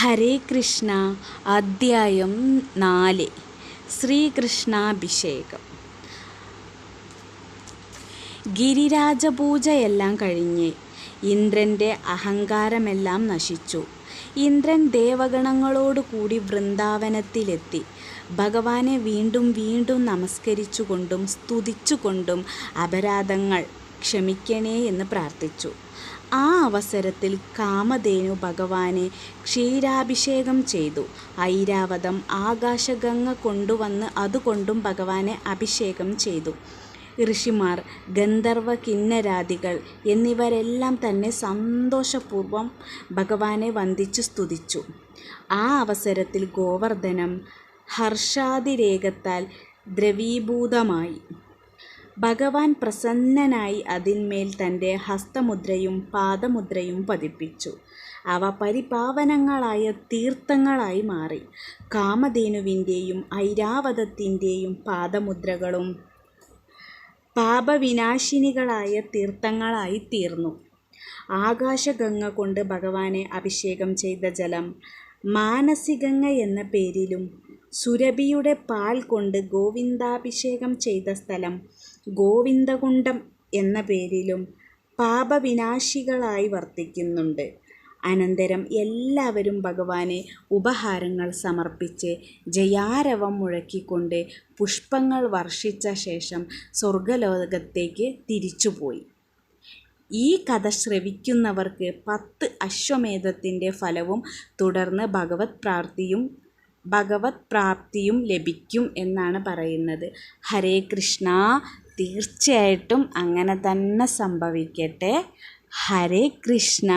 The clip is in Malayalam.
ഹരേ കൃഷ്ണ അദ്ധ്യായം നാല്. ശ്രീകൃഷ്ണാഭിഷേകം. ഗിരിരാജപൂജയെല്ലാം കഴിഞ്ഞ് ഇന്ദ്രന്റെ അഹങ്കാരമെല്ലാം നശിച്ചു. ഇന്ദ്രൻ ദേവഗണങ്ങളോടുകൂടി വൃന്ദാവനത്തിലെത്തി. ഭഗവാനെ വീണ്ടും വീണ്ടും നമസ്കരിച്ചുകൊണ്ടും സ്തുതിച്ചുകൊണ്ടും അപരാധങ്ങൾ ക്ഷമിക്കണേ എന്ന് പ്രാർത്ഥിച്ചു. ആ അവസരത്തിൽ കാമധേനു ഭഗവാനെ ക്ഷീരാഭിഷേകം ചെയ്തു. ഐരാവതം ആകാശഗംഗ കൊണ്ടുവന്ന് അതുകൊണ്ടും ഭഗവാനെ അഭിഷേകം ചെയ്തു. ഋഷിമാർ ഗന്ധർവ കിന്നരാദികൾ എന്നിവരെല്ലാം തന്നെ സന്തോഷപൂർവം ഭഗവാനെ വന്ദിച്ചു സ്തുതിച്ചു. ആ അവസരത്തിൽ ഗോവർദ്ധനം ഹർഷാതിരേകത്താൽ ദ്രവീഭൂതമായി. ഭഗവാൻ പ്രസന്നനായി അതിന്മേൽ തന്റെ ഹസ്തമുദ്രയും പാദമുദ്രയും പതിപ്പിച്ചു. അവ പരിപാവനങ്ങളായ തീർത്ഥങ്ങളായി മാറി. കാമധേനുവിന്റെയും ഐരാവതത്തിന്റെയും പാദമുദ്രകളും പാപവിനാശിനികളായ തീർത്ഥങ്ങളായി തീർന്നു. ആകാശഗംഗ കൊണ്ട് ഭഗവാനെ അഭിഷേകം ചെയ്ത ജലം മാനസികങ്ങ എന്ന പേരിലും സുരഭിയുടെ പാൽ കൊണ്ട് ഗോവിന്ദാഭിഷേകം ചെയ്ത സ്ഥലം ഗോവിന്ദകുണ്ഡം എന്ന പേരിലും പാപവിനാശികളായി വർത്തിക്കുന്നുണ്ട്. അനന്തരം എല്ലാവരും ഭഗവാനെ ഉപഹാരങ്ങൾ സമർപ്പിച്ച് ജയാരവം മുഴക്കിക്കൊണ്ട് പുഷ്പങ്ങൾ വർഷിച്ച ശേഷം സ്വർഗലോകത്തേക്ക് തിരിച്ചുപോയി. ഈ കഥ ശ്രവിക്കുന്നവർക്ക് പത്ത് അശ്വമേധത്തിന്റെ ഫലവും തുടർന്ന് ഭഗവത് പ്രാപ്തിയും ഭഗവത് പ്രാപ്തിയും ലഭിക്കും എന്നാണ് പറയുന്നത്. ഹരേ കൃഷ്ണ തീർച്ചയായിട്ടും അങ്ങനെ തന്നെ സംഭവിക്കട്ടെ. ഹരേ കൃഷ്ണ.